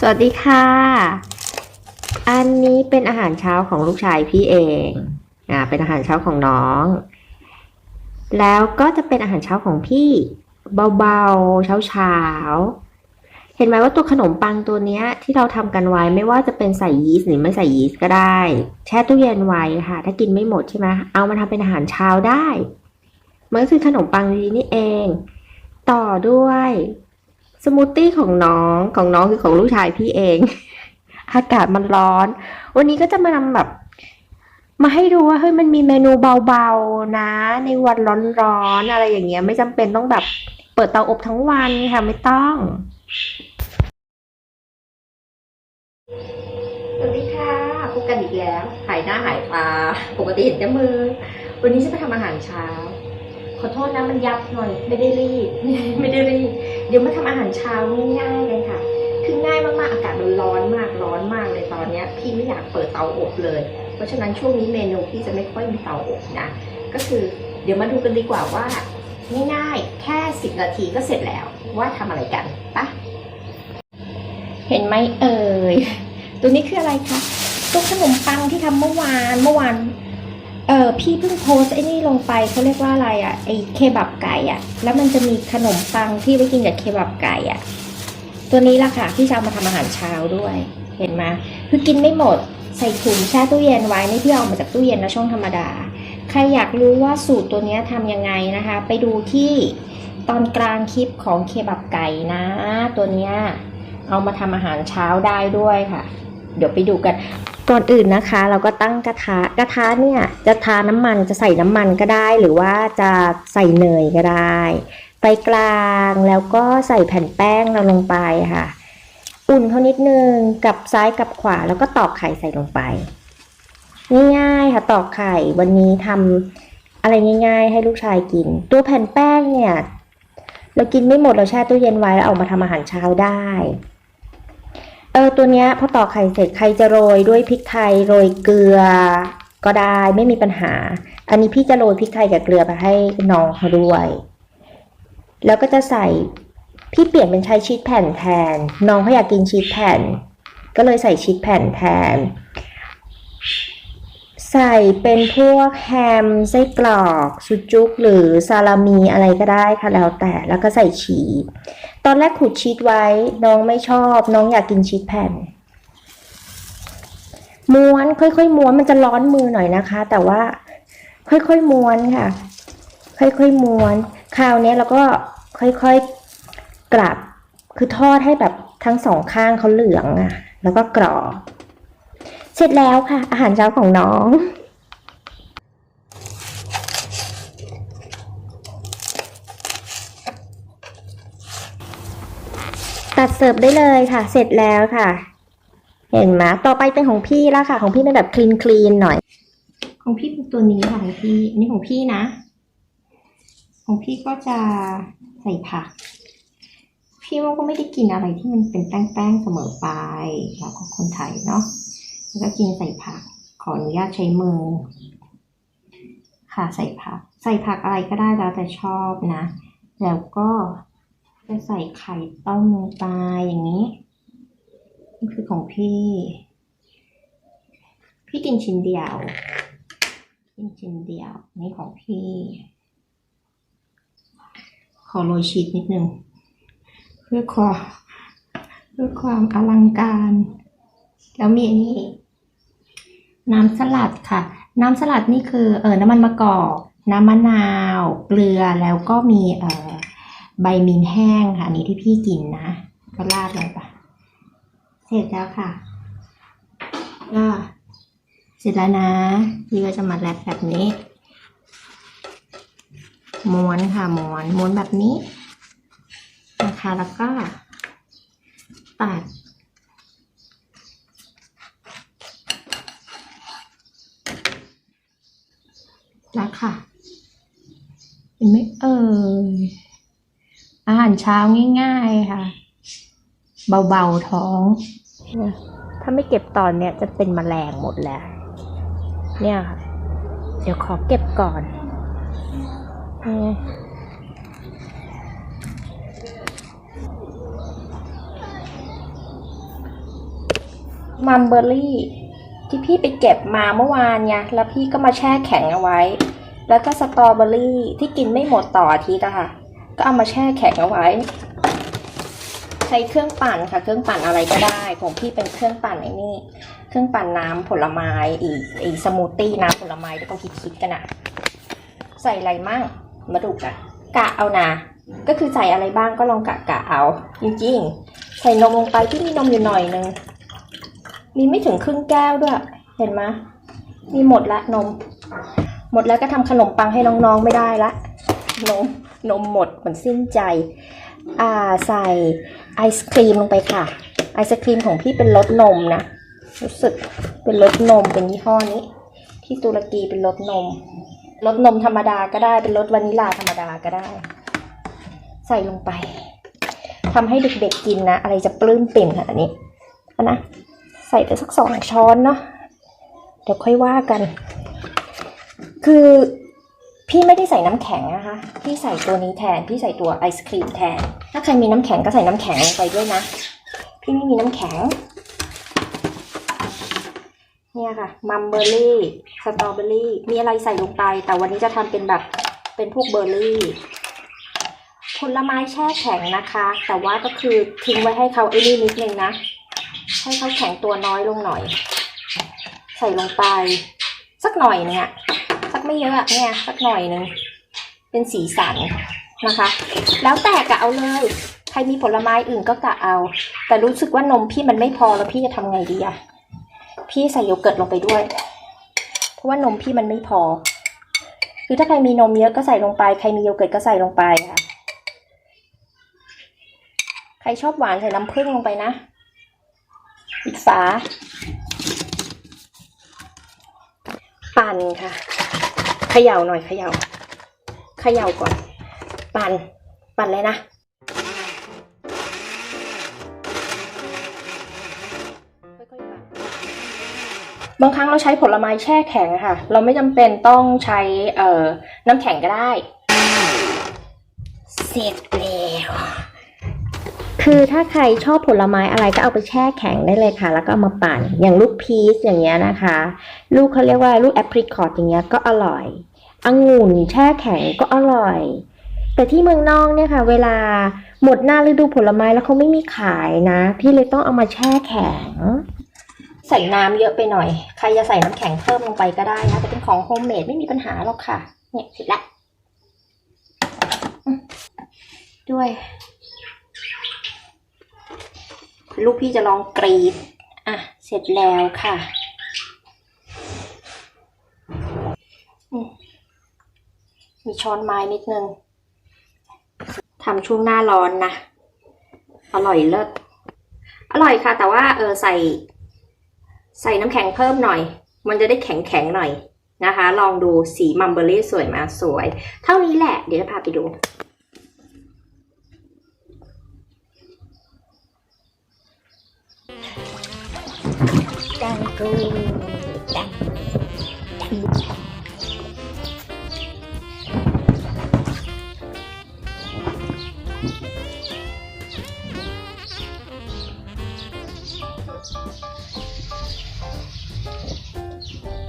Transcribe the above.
สวัสดีค่ะ อันนี้เป็นอาหารเช้าของลูกชายพี่เองอ่าเป็นอาหารเช้าของน้อง แล้วก็จะเป็นอาหารเช้าของพี่ เบาๆ เช้าๆ เห็นไหมว่าตัวขนมปังตัวเนี้ย ที่เราทำกันไว้ไม่ว่าจะเป็นใส่ยีสต์หรือไม่ใส่ยีสต์ก็ได้ แช่ตู้เย็นไว้ค่ะ ถ้ากินไม่หมดใช่ไหมเอามาทำเป็นอาหารเช้าได้มันก็คือขนมปังดีๆนี่เอง ต่อด้วย สมูทตี้ของน้องของน้องคือของลูกชายพี่เอง อากาศมันร้อน วันนี้ก็จะมานำแบบ มาให้ดูว่าเฮ้ยมันมีเมนูเบาๆนะ ในวันร้อนๆอะไรอย่างเงี้ย ไม่จำเป็นต้องแบบเปิดเตาอบทั้งวันค่ะไม่ต้องสวัสดีค่ะพบกันอีกแล้ว หายหน้าหายตาปกติเห็นแต่มือ วันนี้จะไปทำอาหารเช้า อโทษนะมันยับหน่อย ไม่ได้รีบไม่ได้รีบเดี๋ยวมาทำอาหารเช้าง่ายๆเลยค่ะ คือง่ายมากๆอากาศมันร้อนมากร้อนมากเลยตอนเนี้ย พี่ไม่อยากเปิดเตาอบเลย เพราะฉะนั้นช่วงนี้เมนูพี่จะไม่ค่อยมีเตาอบนะก็คือเดี๋ยวมาดูกันดีกว่าว่าง่ายๆแค่10นาทีก็เสร็จแล้วว่าทำอะไรกันปะเห็นไหมเอ่ยตัวนี้คืออะไรคะตัวขนมปังที่ทำเมื่อวานเมื่อวาน เออพี่เพิ่งโพสไอ้นี่ลงไปเขาเรียกว่าอะไรอะ่ะไอ้เคบับไก่อะ่ะ แล้วมันจะมีขนมปังที่ไว้กินกับเคบับไก่อะ่ะ ตัวนี้ละค่ะที่จะเอามาทำอาหารเช้าด้วย เห็นไหมคือกินไม่หมดใส่ถุงแช่ตู้เย็นไว้นี่พี่เอามาจากตู้เย็นนะช่องธรรมดา ใครอยากรู้ว่าสูตรตัวนี้ทำยังไงนะคะ ไปดูที่ตอนกลางคลิปของเคบับไก่นะ ตัวเนี้ยเอามาทำอาหารเช้าได้ด้วยค่ะ เดี๋ยวไปดูกัน ก่อนอื่นนะคะ เราก็ตั้งกระทะกระทะเนี่ยจะทาน้ำมันจะใส่น้ำมันก็ได้ หรือว่าจะใส่เนยก็ได้ไฟกลางแล้วก็ใส่แผ่นแป้งเราลงไปค่ะ อุ่นเขานิดนึงกับซ้ายกับขวาแล้วก็ตอกไข่ใส่ลงไปง่ายๆค่ะตอกไข่วันนี้ทำอะไรง่าย ๆ ให้ลูกชายกิน ตัวแผ่นแป้งเนี่ย เรากินไม่หมดเราแช่ตู้เย็นไว้แล้วเอามาทำอาหารเช้าได้ เออตัวเนี้ยพอตอกไข่เสร็จใครจะโรยด้วยพริกไทยโรยเกลือก็ได้ไม่มีปัญหา อันนี้พี่จะโรยพริกไทยกับเกลือไปให้น้องเขาด้วย แล้วก็จะใส่พี่เปลี่ยนเป็นใช้ชีสแผ่นแทน น้องเขาอยากกินชีสแผ่น ก็เลยใส่ชีสแผ่นแทน ใส่เป็นพวกแฮมไส้กรอกซุจุกหรือซาลามีอะไรก็ได้ค่ะแล้วแต่แล้วก็ใส่ชีสตอนแรกขูดชีสไว้น้องไม่ชอบ น้องอยากกินชีสแผ่น ม้วนค่อยๆม้วนมันจะร้อนมือหน่อยนะคะ แต่ว่าค่อยๆม้วนค่ะ ค่อยๆม้วน คราวนี้เราก็ค่อยๆกลับคือทอดให้แบบทั้งสองข้างเขาเหลืองอะแล้วก็กรอบ เสร็จแล้วค่ะ อาหารเช้าของน้องตัดเสิร์ฟได้เลยค่ะ เสร็จแล้วค่ะ เห็นไหมต่อไปเป็นของพี่แล้วค่ะ ของพี่เป็นแบบคลีนคลีนหน่อย ของพี่เป็นตัวนี้ค่ะของพี่อันนี้ของพี่นะ ของพี่ก็จะใส่ผัก พี่ว่าก็ไม่ได้กินอะไรที่มันเป็นแป้งๆเสมอไปเราก็คนไทยเนาะ แล้วก็กินใส่ผัก ขออนุญาตใช้มือ ค่ะใส่ผัก ใส่ผักอะไรก็ได้แล้วแต่ชอบนะ แล้วก็จะใส่ไข่ต้มลงไปอย่างนี้นี่คือของพี่ พี่กินชิ้นเดียว กินชิ้นเดียว นี่ของพี่ ขอโรยชีสนิดนึง เพื่อความเพื่อความอลังการ แล้วมีอันนี้ น้ำสลัดค่ะ น้ำสลัดนี่คือเออน้ำมันมะกอกน้ำมะนาว เกลือแล้วก็มีเออใบมินแห้งค่ะอันนี้ที่พี่กินนะก็ราดเลยปเสร็จแล้วค่ะก็เสร็จแล้วนะพี่ก็จะมาแรปแบบนี้ม้วนค่ะม้วนม้วนแบบนี้นะคะแล้วก็ตัด แล้วค่ะเห็นไหมเอ่ยอาหารเช้าง่าย ๆค่ะ เบาๆท้อง ถ้าไม่เก็บตอนเนี้ยจะเป็นแมลงหมดแล้ว เนี่ยค่ะ เดี๋ยวขอเก็บก่อนนี่มัมเบอร์รี่ ที่พี่ไปเก็บมาเมื่อวานไงแล้วพี่ก็มาแช่แข็งเอาไว้ แล้วก็สตรอเบอรี่ที่กินไม่หมดต่ออาทิตย์อะค่ะ ก็เอามาแช่แข็งเอาไว้ ใช้เครื่องปั่นค่ะ เครื่องปั่นอะไรก็ได้ ของพี่เป็นเครื่องปั่นไอ้นี่ เครื่องปั่นน้ำผลไม้อีกอีสมูทตี้น้ำผลไม้ที่เขาคิดๆกันอะใส่อะไรมั่งมาดูกันกะเอานะก็คือใส่อะไรบ้างก็ลองกะกะเอา จริงๆ ใส่นมลงไปที่มีนมอยู่หน่อยนึง มีไม่ถึงครึ่งแก้วด้วย เห็นไหมมีหมดละนม หมดแล้วก็ทำขนมปังให้น้องๆไม่ได้ละ นมนมหมดเหมือนสิ้นใจ อ่าใส่ไอศครีมลงไปค่ะ ไอศครีมของพี่เป็นรสนมนะ รู้สึกเป็นรสนมเป็นยี่ห้อนี้ ที่ตุรกีเป็นรสนมรสนมธรรมดาก็ได้เป็นรสวานิลลาธรรมดาก็ได้ ใส่ลงไปทำให้เด็กๆกินนะ อะไรจะปลื้มปิ่มขนาดนี้อานะ ส่ไปสักสองช้อนเนาะเดี๋ยวค่อยว่ากัน คือพี่ไม่ได้ใส่น้ำแข็งนะคะ พี่ใส่ตัวนี้แทน พี่ใส่ตัวไอศครีมแทน ถ้าใครมีน้ำแข็งก็ใส่น้ำแข็งลงไปด้วยนะ พี่ไม่มีน้ำแข็ง เนี่ยค่ะ มัมเบอร์รี่ สตรอเบอร์รี่ มีอะไรใส่ลงไป แต่วันนี้จะทำเป็นแบบ เป็นพวกเบอร์รี่ ผลไม้แช่แข็งนะคะ แต่ว่าก็คือทิ้งไว้ให้เขาไอ้นี่นิดนึงนะ ให้เขาแข็งตัวน้อยลงหน่อย ใส่ลงไป สักหน่อยเนี่ยสักไม่เยอะเนี่ยสักหน่อยหนึ่งเป็นสีสันนะคะ แล้วแต่กะเอาเลย ใครมีผลไม้อื่นก็กะเอา แต่รู้สึกว่านมพี่มันไม่พอแล้วพี่จะทำไงดีอะพี่ใส่โยเกิร์ตลงไปด้วย เพราะว่านมพี่มันไม่พอ คือถ้าใครมีนมเยอะก็ใส่ลงไป ใครมีโยเกิร์ตก็ใส่ลงไปค่ะ ใครชอบหวานใส่น้ำผึ้งลงไปนะ ปิดฝา ปั่นค่ะเขย่าหน่อยเขย่าเขย่าก่อน ปั่นปั่นเลยนะค่อยๆปั่นบางครั้งเราใช้ผลไม้แช่แข็งค่ะ เราไม่จำเป็นต้องใช้เออน้ำแข็งก็ได้ เสร็จแล้ว คือถ้าใครชอบผลไม้อะไรก็เอาไปแช่แข็งได้เลยค่ะ แล้วก็เอามาปั่น อย่างลูกพีชอย่างเงี้ยนะคะ ลูกเขาเรียกว่าลูกแอปริคอตอย่างเงี้ยก็อร่อยองุ่นแช่แข็งก็อร่อย แต่ที่เมืองนอกเนี่ยค่ะ เวลาหมดหน้าฤดูผลไม้แล้วเขาไม่มีขายนะ พี่เลยต้องเอามาแช่แข็ง ใส่น้ำเยอะไปหน่อย ใครจะใส่น้ำแข็งเพิ่มลงไปก็ได้นะ แต่เป็นของโฮมเมดไม่มีปัญหาหรอกค่ะ เนี่ยเสร็จละด้วย ลูกพี่จะลองกรีดอะ เสร็จแล้วค่ะมีช้อนไม้นิดนึงทำช่วงหน้าร้อนนะ อร่อยเลิศ อร่อยค่ะ แต่ว่าเออใส่ ใส่น้ำแข็งเพิ่มหน่อย มันจะได้แข็งแข็งๆหน่อยนะคะ ลองดูสีมัมเบอรี่สวยมาสวย เท่านี้แหละ เดี๋ยวจะพาไปดู ดังกูดังดัง